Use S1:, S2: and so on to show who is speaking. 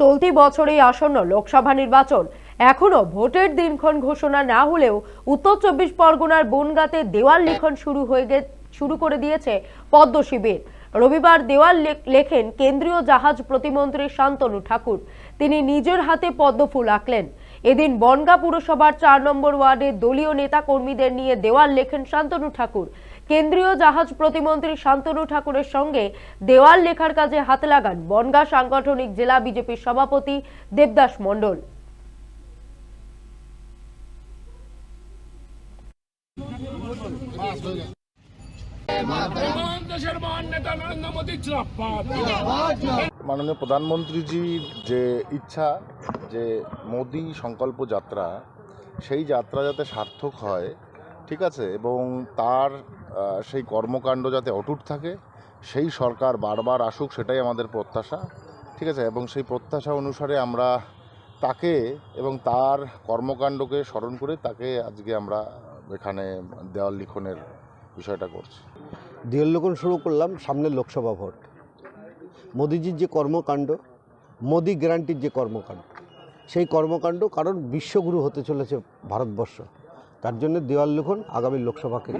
S1: চলতি বছরেই আসন্ন লোকসভা নির্বাচন এখনও ভোটের দিনক্ষণ ঘোষণা না হলেও উত্তর চব্বিশ পরগনার বনগাতে দেওয়াল লিখন শুরু হয়ে শুরু করে দিয়েছে পদ্ম শিবির। রবিবার দেওয়াল লেখেন কেন্দ্রীয় জাহাজ প্রতিমন্ত্রী শান্তনু ঠাকুর। তিনি নিজের হাতে পদ্মফুল আঁকলেন। এদিন বনগাঁ পুরসভার চার নম্বর ওয়ার্ডে দলীয় নেতা কর্মীদের নিয়ে দেওয়াল লেখেন শান্তনু ঠাকুর। কেন্দ্রীয় জাহাজ প্রতিমন্ত্রী শান্তনু ঠাকুরের সঙ্গে দেওয়াল লেখার কাজে হাত লাগান বনগাঁ সাংগঠনিক জেলা বিজেপির সভাপতি দেবদাস মণ্ডল।
S2: মহান দেশের মহান নেতা নরেন্দ্র মোদী
S3: মাননীয় প্রধানমন্ত্রীজির যে ইচ্ছা যে মোদী সংকল্প যাত্রা, সেই যাত্রা যাতে সার্থক হয়, ঠিক আছে, এবং তার সেই কর্মকাণ্ড যাতে অটুট থাকে, সেই সরকার বারবার আসুক সেটাই আমাদের প্রত্যাশা, ঠিক আছে, এবং সেই প্রত্যাশা অনুসারে আমরা তাকে এবং তার কর্মকাণ্ডকে স্মরণ করে তাকে আজকে আমরা এখানে দেওয়াল লিখনের বিষয়টা করছি।
S4: দিয়ল্লোকন শুরু করলাম সামনের লোকসভা ভোট। মোদিজির যে কর্মকাণ্ড, মোদি গ্যারান্টির যে কর্মকাণ্ড, সেই কর্মকাণ্ড কারণ বিশ্বগুরু হতে চলেছে ভারতবর্ষ। তার জন্য দেওয়াল লিখন আগামী লোকসভাকে